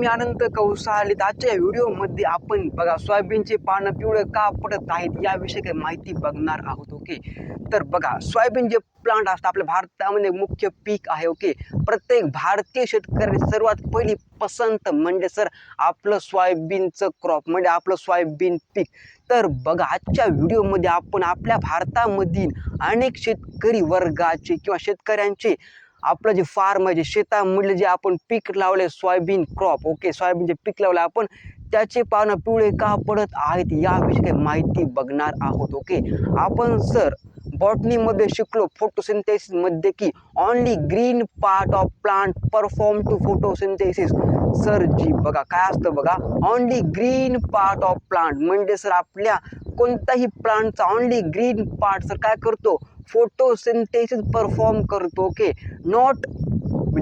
मी अनंत कौसालित आजच्या व्हिडिओमध्ये आपण बघा सोयाबीनचे पानं पिवळं का पडत आहेत याविषयी काही माहिती बघणार आहोत ओके तर बघा सोयाबीन जे प्लांट असतं आपल्या भारतामध्ये मुख्य पीक आहे ओके प्रत्येक भारतीय शेतकऱ्याची सर्वात पहिली पसंत म्हणजे सर आपलं सोयाबीनचं क्रॉप म्हणजे आपलं सोयाबीन पीक. तर बघा आजच्या व्हिडिओमध्ये आपण आपल्या भारतामधील अनेक शेतकरी वर्गाचे किंवा शेतकऱ्यांचे आपलं जे फार्म आहे जे शेतामधले जे आपण पीक लावले सोयाबीन क्रॉप ओके सोयाबीनचे पीक लावले आपण त्याचे पानं पिवळे का पडत आहेत याविषयी काही माहिती बघणार आहोत ओके आपण सर बॉटनीमध्ये शिकलो फोटोसिंथेसिसमध्ये की only green part of plant perform to photosynthesis sir ji बघा काय असतं बघा only green part of plant म्हणजे सर आपल्या कोणताही प्लांटचा ऑनली ग्रीन पार्ट सर काय करतो? फोटोसिंथेसिस परफॉर्म करतो ओके नॉट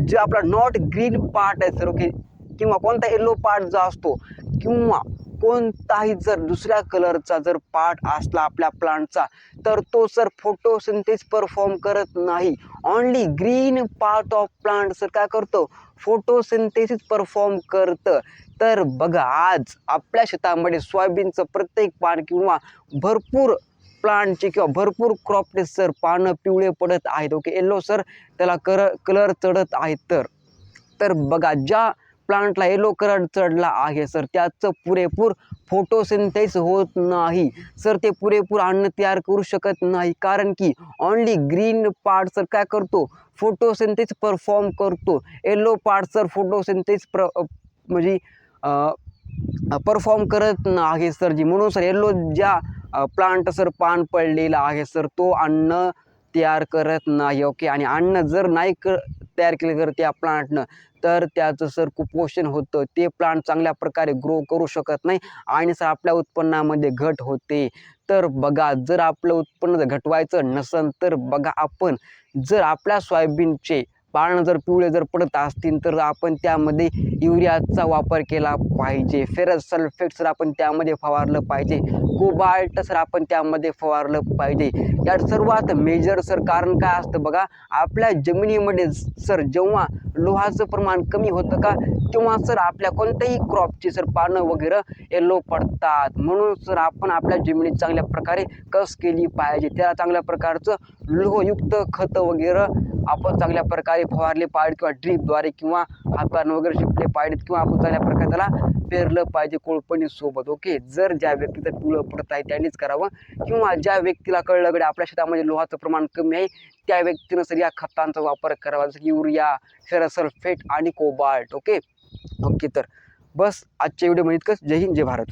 जे आपला नॉट ग्रीन पार्ट आहे सर ओके किंवा कोणता येलो पार्ट जो असतो किंवा कोणताही जर दुसऱ्या कलरचा जर पार्ट असला आपल्या प्लांटचा तर तो सर फोटोसिंथेस परफॉर्म करत नाही. Only green part of plant sir काय करतो? फोटोसिंथेसिस परफॉर्म करतं. तर बघा आज आपल्या शेतामध्ये सोयाबीनचं प्रत्येक पान किंवा भरपूर प्लांटचे किंवा भरपूर क्रॉपचे सर पानं पिवळे पडत आहेत. ओके येल्लो सर त्याला कर कलर चढत आहेत. तर तर बघा ज्या प्लांटला येलो कलर चढला आहे सर त्याचं पुरेपूर फोटोसिंथेस होत नाही. सर ते पुरेपूर अन्न तयार करू शकत नाही. कारण की ऑनली ग्रीन पार्ट सर काय करतो? फोटोसिंथेस परफॉर्म करतो. येलो पार्ट सर फोटोसिंथेस प्र म्हणजे परफॉर्म करत नाही सर जी. म्हणून सर येलो ज्या प्लांट सर पान पडलेला आहे सर तो अन्न तयार करत नाही ओके आणि अन्न जर नाही क तयार केले तर त्या प्लांटनं तर त्याचं सर कुपोषण होतं. ते प्लांट चांगल्या प्रकारे ग्रो करू शकत नाही आणि सर आपल्या उत्पन्नामध्ये घट होते. तर बघा जर आपलं उत्पन्न घटवायचं नसेल तर बघा आपण जर आपल्या सोयाबीनचे पानं जर पिवळे जर पडत असतील तर आपण त्यामध्ये युरियाचा वापर केला पाहिजे. फेरस सल्फेट सर आपण त्यामध्ये फवारलं पाहिजे. कोबाल्ट सर आपण त्यामध्ये फवारलं पाहिजे. यात सर्वात मेजर सर कारण काय असतं बघा आपल्या जमिनीमध्ये सर जेव्हा लोहाचं प्रमाण कमी होतं का तेव्हा सर आपल्या कोणत्याही क्रॉपची सर पानं वगैरे येलो पडतात. म्हणून सर आपण आपल्या जमिनीत चांगल्या प्रकारे कस केली पाहिजे? त्याला चांगल्या प्रकारचं लोहयुक्त खतं वगैरे आपण चांगल्या प्रकारे फवारले पाहिजेत किंवा ड्रीपद्वारे किंवा हातानं वगैरे शिपले पाहिजेत किंवा आपण चांगल्या प्रकारे त्याला पेरलं पाहिजे कोळपणीसोबत ओके जर ज्या व्यक्तीचं पिवळं पडत आहे त्यांनीच करावं. किंवा ज्या व्यक्तीला कळलं गडे आपल्या शेतामध्ये लोहाचं प्रमाण कमी आहे त्या व्यक्तीनं सर या खतांचा वापर करावा. जसं की युरिया फेरसल्फेट आणि कोबाल्ट ओके ओके तर बस आजच्या व्हिडिओमध्ये इतकंच. जय हिंद जय भारत.